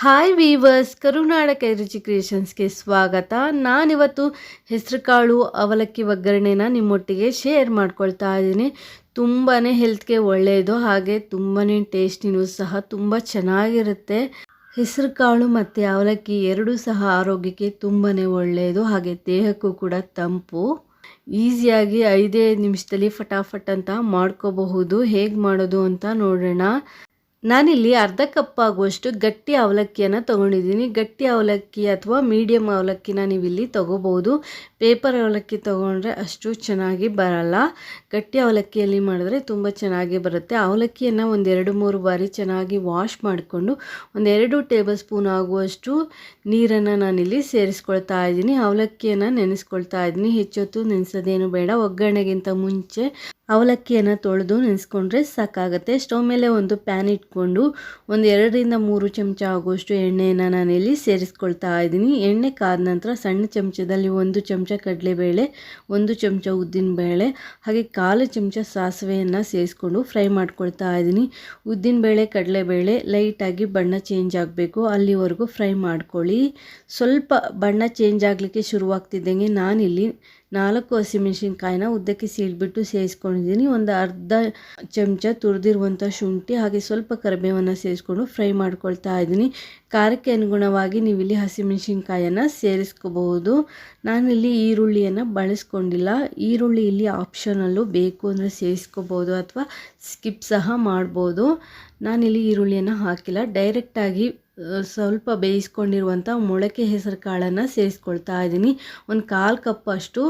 Hi viewers ಕರುನಾಡ ಕೈರುಚಿ ಕ್ರಿಯೇಷನ್ಸ್ಗೆ ಸ್ವಾಗತ. ನಾನಿವತ್ತು ಹೆಸರುಕಾಳು ಅವಲಕ್ಕಿ ಒಗ್ಗರಣೆನ ನಿಮ್ಮೊಟ್ಟಿಗೆ ಶೇರ್ ಮಾಡ್ಕೊಳ್ತಾ ಇದ್ದೀನಿ. ತುಂಬಾ ಹೆಲ್ತ್ಗೆ ಒಳ್ಳೆಯದು ಹಾಗೆ ತುಂಬಾ ಟೇಸ್ಟಿನೂ ಸಹ ತುಂಬ ಚೆನ್ನಾಗಿರುತ್ತೆ. ಹೆಸರುಕಾಳು ಮತ್ತು ಅವಲಕ್ಕಿ ಎರಡೂ ಸಹ ಆರೋಗ್ಯಕ್ಕೆ ತುಂಬಾ ಒಳ್ಳೆಯದು ಹಾಗೆ ದೇಹಕ್ಕೂ ಕೂಡ ತಂಪು. ಈಸಿಯಾಗಿ ಐದೇ ನಿಮಿಷದಲ್ಲಿ ಫಟಾಫಟ್ ಅಂತ ಮಾಡ್ಕೋಬಹುದು. ಹೇಗೆ ಮಾಡೋದು ಅಂತ ನೋಡೋಣ. ನಾನಿಲ್ಲಿ ಅರ್ಧ ಕಪ್ ಆಗುವಷ್ಟು ಗಟ್ಟಿ ಅವಲಕ್ಕಿಯನ್ನು ತೊಗೊಂಡಿದ್ದೀನಿ. ಗಟ್ಟಿ ಅವಲಕ್ಕಿ ಅಥವಾ ಮೀಡಿಯಮ್ ಅವಲಕ್ಕಿನ ನೀವಿಲ್ಲಿ ತೊಗೋಬೋದು. ಪೇಪರ್ ಅವಲಕ್ಕಿ ತೊಗೊಂಡ್ರೆ ಅಷ್ಟು ಚೆನ್ನಾಗಿ ಬರಲ್ಲ. ಗಟ್ಟಿ ಅವಲಕ್ಕಿಯಲ್ಲಿ ಮಾಡಿದ್ರೆ ತುಂಬ ಚೆನ್ನಾಗಿ ಬರುತ್ತೆ. ಅವಲಕ್ಕಿಯನ್ನು ಒಂದೆರಡು ಮೂರು ಬಾರಿ ಚೆನ್ನಾಗಿ ವಾಶ್ ಮಾಡಿಕೊಂಡು ಒಂದೆರಡು ಟೇಬಲ್ ಸ್ಪೂನ್ ಆಗುವಷ್ಟು ನೀರನ್ನು ನಾನಿಲ್ಲಿ ಸೇರಿಸ್ಕೊಳ್ತಾ ಇದ್ದೀನಿ. ಅವಲಕ್ಕಿಯನ್ನು ನೆನೆಸ್ಕೊಳ್ತಾ ಇದ್ದೀನಿ. ಹೆಚ್ಚೊತ್ತು ನೆನೆಸೋದೇನು ಬೇಡ. ಒಗ್ಗರಣೆಗಿಂತ ಮುಂಚೆ ಅವಲಕ್ಕಿಯನ್ನು ತೊಳೆದು ನೆನೆಸ್ಕೊಂಡ್ರೆ ಸಾಕಾಗುತ್ತೆ. ಸ್ಟವ್ ಮೇಲೆ ಒಂದು ಪ್ಯಾನ್ ಇಟ್ಕೊಂಡು ಒಂದು ಎರಡರಿಂದ ಮೂರು ಚಮಚ ಆಗುವಷ್ಟು ಎಣ್ಣೆಯನ್ನು ನಾನಿಲ್ಲಿ ಸೇರಿಸ್ಕೊಳ್ತಾ ಇದ್ದೀನಿ. ಎಣ್ಣೆ ಕಾದ ನಂತರ ಸಣ್ಣ ಚಮಚದಲ್ಲಿ ಒಂದು ಚಮಚ ಕಡಲೆಬೇಳೆ, ಒಂದು ಚಮಚ ಉದ್ದಿನಬೇಳೆ, ಹಾಗೆ ಕಾಲು ಚಮಚ ಸಾಸಿವೆಯನ್ನು ಸೇರಿಸ್ಕೊಂಡು ಫ್ರೈ ಮಾಡ್ಕೊಳ್ತಾ ಇದ್ದೀನಿ. ಉದ್ದಿನಬೇಳೆ, ಕಡಲೆಬೇಳೆ ಲೈಟಾಗಿ ಬಣ್ಣ ಚೇಂಜ್ ಆಗಬೇಕು. ಅಲ್ಲಿವರೆಗೂ ಫ್ರೈ ಮಾಡ್ಕೊಳ್ಳಿ. ಸ್ವಲ್ಪ ಬಣ್ಣ ಚೇಂಜ್ ಆಗಲಿಕ್ಕೆ ಶುರುವಾಗ್ತಿದ್ದಂಗೆ ನಾನಿಲ್ಲಿ ನಾಲ್ಕು ಹಸಿಮೆಣಸಿನ್ಕಾಯಿನ ಉದ್ದಕ್ಕೆ ಸೀಳ್ಬಿಟ್ಟು ಸೇರಿಸ್ಕೊಂಡಿದ್ದೀನಿ ಒಂದು ಅರ್ಧ ಚಮಚ ತುರಿದಿರುವಂಥ ಶುಂಠಿ ಹಾಗೆ ಸ್ವಲ್ಪ ಕರಿಬೇವನ್ನು ಸೇರಿಸ್ಕೊಂಡು ಫ್ರೈ ಮಾಡ್ಕೊಳ್ತಾ ಇದ್ದೀನಿ. ಖಾರಕ್ಕೆ ಅನುಗುಣವಾಗಿ ನೀವಿಲ್ಲಿ ಹಸಿಮೆಣಸಿನ್ಕಾಯನ್ನು ಸೇರಿಸ್ಕೋಬಹುದು. ನಾನಿಲ್ಲಿ ಈರುಳ್ಳಿಯನ್ನು ಬಳಸ್ಕೊಂಡಿಲ್ಲ. ಈರುಳ್ಳಿ ಇಲ್ಲಿ ಆಪ್ಷನಲ್ಲೂ ಬೇಕು ಅಂದರೆ ಸೇರಿಸ್ಕೋಬೋದು ಅಥವಾ ಸ್ಕಿಪ್ ಸಹ ಮಾಡ್ಬೋದು. ನಾನಿಲ್ಲಿ ಈರುಳ್ಳಿಯನ್ನು ಹಾಕಿಲ್ಲ. ಡೈರೆಕ್ಟಾಗಿ ಸ್ವಲ್ಪ ಬೇಯಿಸ್ಕೊಂಡಿರುವಂಥ ಮೊಳಕೆ ಹೆಸರು ಕಾಳನ್ನು ಸೇರಿಸ್ಕೊಳ್ತಾ ಇದ್ದೀನಿ. ಒಂದು ಕಾಲು ಕಪ್ಪಷ್ಟು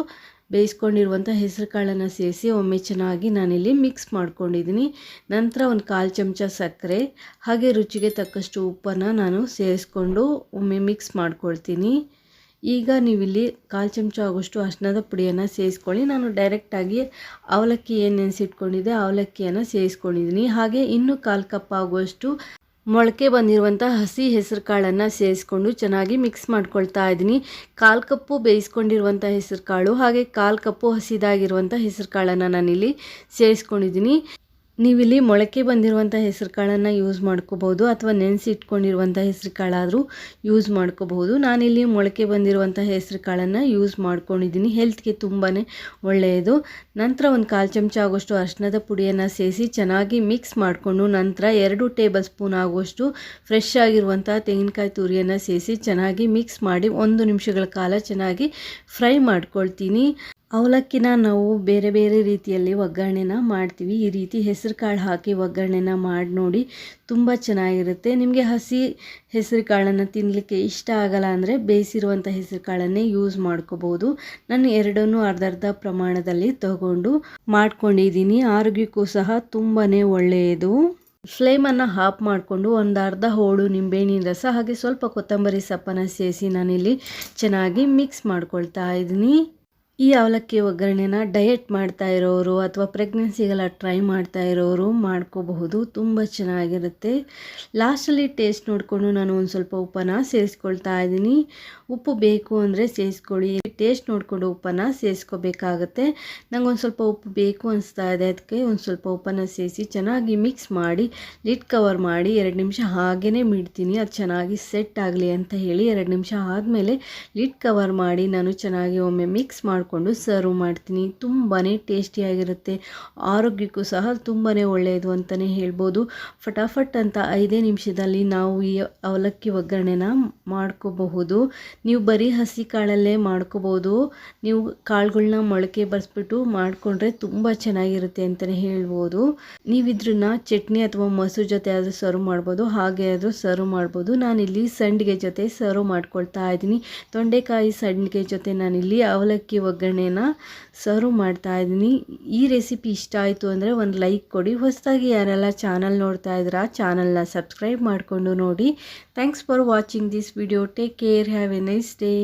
ಬೇಯಿಸ್ಕೊಂಡಿರುವಂಥ ಹೆಸರು ಕಾಳನ್ನು ಸೇರಿಸಿ ಒಮ್ಮೆ ಚೆನ್ನಾಗಿ ನಾನಿಲ್ಲಿ ಮಿಕ್ಸ್ ಮಾಡ್ಕೊಂಡಿದ್ದೀನಿ. ನಂತರ ಒಂದು ಕಾಲು ಚಮಚ ಸಕ್ಕರೆ, ಹಾಗೆ ರುಚಿಗೆ ತಕ್ಕಷ್ಟು ಉಪ್ಪನ್ನು ನಾನು ಸೇರಿಸ್ಕೊಂಡು ಒಮ್ಮೆ ಮಿಕ್ಸ್ ಮಾಡ್ಕೊಳ್ತೀನಿ. ಈಗ ನೀವಿಲ್ಲಿ ಕಾಲು ಚಮಚ ಆಗೋಷ್ಟು ಅರ್ಶಿನದ ಪುಡಿಯನ್ನು ಸೇರಿಸ್ಕೊಳ್ಳಿ ನಾನು ಡೈರೆಕ್ಟಾಗಿ ಅವಲಕ್ಕಿ ಏನು ನೆನೆಸಿಟ್ಕೊಂಡಿದ್ದೆ ಅವಲಕ್ಕಿಯನ್ನು ಸೇರಿಸ್ಕೊಂಡಿದ್ದೀನಿ ಹಾಗೆ ಇನ್ನೂ ಕಾಲು ಕಪ್ ಆಗುವಷ್ಟು ಮೊಳಕೆ ಬಂದಿರುವಂಥ ಹಸಿ ಹೆಸರು ಕಾಳನ್ನು ಸೇರಿಸ್ಕೊಂಡು ಚೆನ್ನಾಗಿ ಮಿಕ್ಸ್ ಮಾಡ್ಕೊಳ್ತಾ ಇದ್ದೀನಿ. ಕಾಲು ಕಪ್ಪು ಬೇಯಿಸ್ಕೊಂಡಿರುವಂಥ ಹೆಸರು ಕಾಳು ಹಾಗೆ ಕಾಲು ಕಪ್ಪು ಹಸಿದಾಗಿರುವಂಥ ಹೆಸರು ಕಾಳನ್ನು ನಾನಿಲ್ಲಿ ಸೇರಿಸ್ಕೊಂಡಿದ್ದೀನಿ ನೀವಿಲ್ಲಿ ಮೊಳಕೆ ಬಂದಿರುವಂಥ ಹೆಸರು ಕಾಳನ್ನು ಯೂಸ್ ಮಾಡ್ಕೋಬೋದು ಅಥವಾ ನೆನೆಸಿ ಇಟ್ಕೊಂಡಿರುವಂಥ ಹೆಸರು ಕಾಳಾದರೂ ಯೂಸ್ ಮಾಡ್ಕೋಬಹುದು. ನಾನಿಲ್ಲಿ ಮೊಳಕೆ ಬಂದಿರುವಂಥ ಹೆಸರು ಕಾಳನ್ನು ಯೂಸ್ ಮಾಡ್ಕೊಂಡಿದ್ದೀನಿ ಹೆಲ್ತ್ಗೆ ತುಂಬಾ ಒಳ್ಳೆಯದು. ನಂತರ ಒಂದು ಕಾಲು ಚಮಚ ಆಗೋಷ್ಟು ಅರ್ಶಿನದ ಪುಡಿಯನ್ನು ಸೇರಿಸಿ ಚೆನ್ನಾಗಿ ಮಿಕ್ಸ್ ಮಾಡಿಕೊಂಡು ನಂತರ ಎರಡು ಟೇಬಲ್ ಸ್ಪೂನ್ ಆಗುವಷ್ಟು ಫ್ರೆಶ್ ಆಗಿರುವಂಥ ತೆಂಗಿನಕಾಯಿ ತುರಿಯನ್ನು ಸೇರಿಸಿ ಚೆನ್ನಾಗಿ ಮಿಕ್ಸ್ ಮಾಡಿ ಒಂದು ನಿಮಿಷಗಳ ಕಾಲ ಚೆನ್ನಾಗಿ ಫ್ರೈ ಮಾಡ್ಕೊಳ್ತೀನಿ. ಅವಲಕ್ಕಿನ ನಾವು ಬೇರೆ ಬೇರೆ ರೀತಿಯಲ್ಲಿ ಒಗ್ಗರಣೆನ ಮಾಡ್ತೀವಿ. ಈ ರೀತಿ ಹೆಸರು ಕಾಳು ಹಾಕಿ ಒಗ್ಗರಣೆನ ಮಾಡಿ ನೋಡಿ ತುಂಬ ಚೆನ್ನಾಗಿರುತ್ತೆ. ನಿಮಗೆ ಹಸಿ ಹೆಸರು ಕಾಳನ್ನು ತಿನ್ನಲಿಕ್ಕೆ ಇಷ್ಟ ಆಗಲ್ಲ ಅಂದರೆ ಬೇಯಿಸಿರುವಂಥ ಹೆಸರು ಕಾಳನ್ನೇ ಯೂಸ್ ಮಾಡ್ಕೋಬೋದು. ನಾನು ಎರಡನ್ನೂ ಅರ್ಧ ಅರ್ಧ ಪ್ರಮಾಣದಲ್ಲಿ ತಗೊಂಡು ಮಾಡ್ಕೊಂಡಿದ್ದೀನಿ. ಆರೋಗ್ಯಕ್ಕೂ ಸಹ ತುಂಬಾ ಒಳ್ಳೆಯದು. ಫ್ಲೇಮನ್ನು ಹಾಫ್ ಮಾಡಿಕೊಂಡು ಒಂದು ಅರ್ಧ ಹೋಳು ನಿಂಬೆಹಣ್ಣಿನ ರಸ ಹಾಗೆ ಸ್ವಲ್ಪ ಕೊತ್ತಂಬರಿ ಸೊಪ್ಪನ್ನು ಸೇರಿಸಿ ನಾನಿಲ್ಲಿ ಚೆನ್ನಾಗಿ ಮಿಕ್ಸ್ ಮಾಡ್ಕೊಳ್ತಾ ಇದ್ದೀನಿ. ಈ ಅವಲಕ್ಕಿ ಒಗ್ಗರಣೆನ ಡಯೆಟ್ ಮಾಡ್ತಾ ಇರೋರು ಅಥವಾ ಪ್ರೆಗ್ನೆನ್ಸಿಗೆಲ್ಲ ಟ್ರೈ ಮಾಡ್ತಾ ಇರೋರು ಮಾಡ್ಕೋಬಹುದು. ತುಂಬ ಚೆನ್ನಾಗಿರುತ್ತೆ. ಲಾಸ್ಟಲ್ಲಿ ಟೇಸ್ಟ್ ನೋಡಿಕೊಂಡು ನಾನು ಒಂದು ಸ್ವಲ್ಪ ಉಪ್ಪನ್ನು ಸೇರಿಸ್ಕೊಳ್ತಾ ಇದ್ದೀನಿ. ಉಪ್ಪು ಬೇಕು ಅಂದರೆ ಸೇರಿಸ್ಕೊಳ್ಳಿ. ಟೇಸ್ಟ್ ನೋಡಿಕೊಂಡು ಉಪ್ಪನ್ನು ಸೇರಿಸ್ಕೋಬೇಕಾಗತ್ತೆ. ನಂಗೆ ಒಂದು ಸ್ವಲ್ಪ ಉಪ್ಪು ಬೇಕು ಅನಿಸ್ತಾ ಇದೆ. ಅದಕ್ಕೆ ಒಂದು ಸ್ವಲ್ಪ ಉಪ್ಪನ್ನು ಸೇರಿಸಿ ಚೆನ್ನಾಗಿ ಮಿಕ್ಸ್ ಮಾಡಿ ಲಿಡ್ ಕವರ್ ಮಾಡಿ ಎರಡು ನಿಮಿಷ ಹಾಗೇ ಬಿಡ್ತೀನಿ. ಅದು ಚೆನ್ನಾಗಿ ಸೆಟ್ ಆಗಲಿ ಅಂತ ಹೇಳಿ ಎರಡು ನಿಮಿಷ ಆದಮೇಲೆ ಲಿಡ್ ಕವರ್ ಮಾಡಿ ನಾನು ಚೆನ್ನಾಗಿ ಒಮ್ಮೆ ಮಿಕ್ಸ್ ಮಾಡಿ ಮಾಡಿಕೊಂಡು ಸರ್ವ್ ಮಾಡ್ತೀನಿ. ತುಂಬಾ ಟೇಸ್ಟಿಯಾಗಿರುತ್ತೆ ಆರೋಗ್ಯಕ್ಕೂ ಸಹ ತುಂಬಾ ಒಳ್ಳೆಯದು ಅಂತಲೇ ಹೇಳ್ಬೋದು. ಫಟಾಫಟ್ ಅಂತ ಐದೇ ನಿಮಿಷದಲ್ಲಿ ನಾವು ಈ ಅವಲಕ್ಕಿ ಒಗ್ಗರಣೆನ ಮಾಡ್ಕೋಬಹುದು. ನೀವು ಬರೀ ಹಸಿ ಕಾಳಲ್ಲೇ ಮಾಡ್ಕೋಬೋದು ನೀವು ಕಾಳುಗಳನ್ನ ಮೊಳಕೆ ಬರೆಸ್ಬಿಟ್ಟು ಮಾಡಿಕೊಂಡ್ರೆ ತುಂಬ ಚೆನ್ನಾಗಿರುತ್ತೆ ಅಂತಲೇ ಹೇಳ್ಬೋದು. ನೀವು ಇದ್ರನ್ನ ಚಟ್ನಿ ಅಥವಾ ಮೊಸರು ಜೊತೆ ಆದರೂ ಸರ್ವ್ ಮಾಡ್ಬೋದು. ಹಾಗೆ ಆದರೂ ಸರ್ವ್ ಮಾಡ್ಬೋದು. ನಾನಿಲ್ಲಿ ಸಂಡಿಗೆ ಜೊತೆ ಸರ್ವ್ ಮಾಡ್ಕೊಳ್ತಾ ಇದ್ದೀನಿ. ತೊಂಡೆಕಾಯಿ ಸಂಡಿಗೆ ಜೊತೆ ನಾನಿಲ್ಲಿ ಅವಲಕ್ಕಿ ಒಗ್ಗರಣೆನ ಸರ್ವ್ ಮಾಡ್ತಾ ಇದ್ದೀನಿ. ಈ ರೆಸಿಪಿ ಇಷ್ಟ ಆಯಿತು ಅಂದರೆ ಒಂದು ಲೈಕ್ ಕೊಡಿ. ಹೊಸದಾಗಿ ಯಾರೆಲ್ಲ ಚಾನಲ್ ನೋಡ್ತಾ ಇದ್ದೀರಾ ಚಾನಲ್ನ ಸಬ್ಸ್ಕ್ರೈಬ್ ಮಾಡಿಕೊಂಡು ನೋಡಿ. Thanks for watching this video take care have a nice day